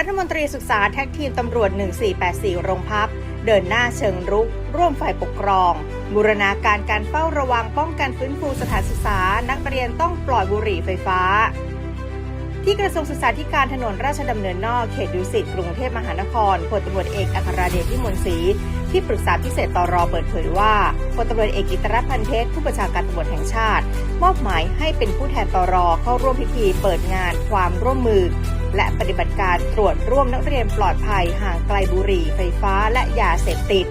รัฐมนตรีศึกษาแท็กทีมตำรวจ 1484 โรงพัก เดินหน้าเชิงรุก ร่วมฝ่ายปกครอง บูรณาการการเฝ้าระวังป้องกันฟื้นฟูสถานศึกษา นักเรียนต้องปล่อยบุหรี่ไฟฟ้า ที่กระทรวงศึกษาธิการถนนราชดำเนินนอกเขตดุสิตกรุงเทพมหานครพลตำรวจเอกอัครเดชพิมลศรีที่ปรึกษาพิเศษตรอเปิดเผยว่าพลตำรวจเอกอิตรพันเพชรผู้บัญชาการตำรวจแห่งชาติ มอบหมายให้เป็นผู้แทนตรอเข้าร่วมพิธีเปิดงานความร่วมมือ และปฏิบัติการตรวจร่วมนักเรียนปลอดภัยห่างไกลบุหรี่ไฟฟ้าและยาเสพติด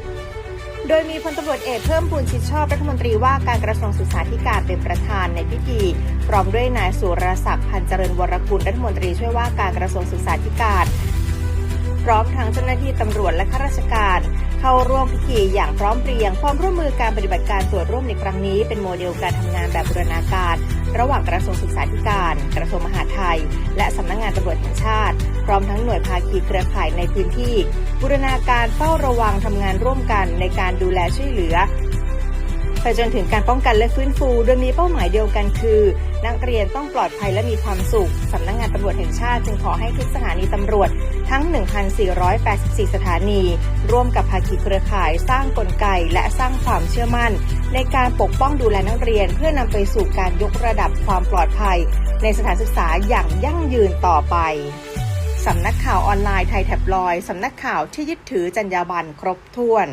โดยมีพลตำรวจเอกเพิ่มพูนชิดชอบรัฐมนตรีว่าการกระทรวงศึกษาธิการเป็นประธานในพิธี พร้อมด้วยนายสุรศักดิ์พันเจริญวรกุลรัฐมนตรีช่วยว่าการกระทรวงศึกษาธิการ พร้อมทั้งเจ้าหน้าที่ตำรวจและข้าราชการ เข้าร่วมพิธีอย่างพร้อมเพรียงความร่วมมือการปฏิบัติการตรวจร่วมในครั้งนี้ เป็นโมเดลการทำงานแบบบูรณาการ ระหว่างกระทรวงศึกษาธิการ ตำรวจแห่งชาติ พร้อมทั้งหน่วยภาคีเครือข่ายในพื้นที่ บูรณาการเฝ้าระวังทำงานร่วมกันในการดูแลช่วยเหลือ ไปจนถึงการป้องกันและฟื้นฟู โดยมีเป้าหมายเดียวกันคือ นักเรียนต้องปลอดภัยและมีความสุขสำนักงานตำรวจแห่งชาติจึงขอให้ทุกสถานีตำรวจทั้ง 1,484 สถานี ร่วมกับภาคีเครือข่าย สร้างกลไกและสร้างความเชื่อมั่น ในการปกป้องดูแลนักเรียน เพื่อนำไปสู่การยกระดับความปลอดภัย ในสถานศึกษาอย่างยั่งยืนต่อไปสำนักข่าวออนไลน์ไทยแท็บลอย สำนักข่าวที่ยึดถือจรรยาบรรณครบถ้วน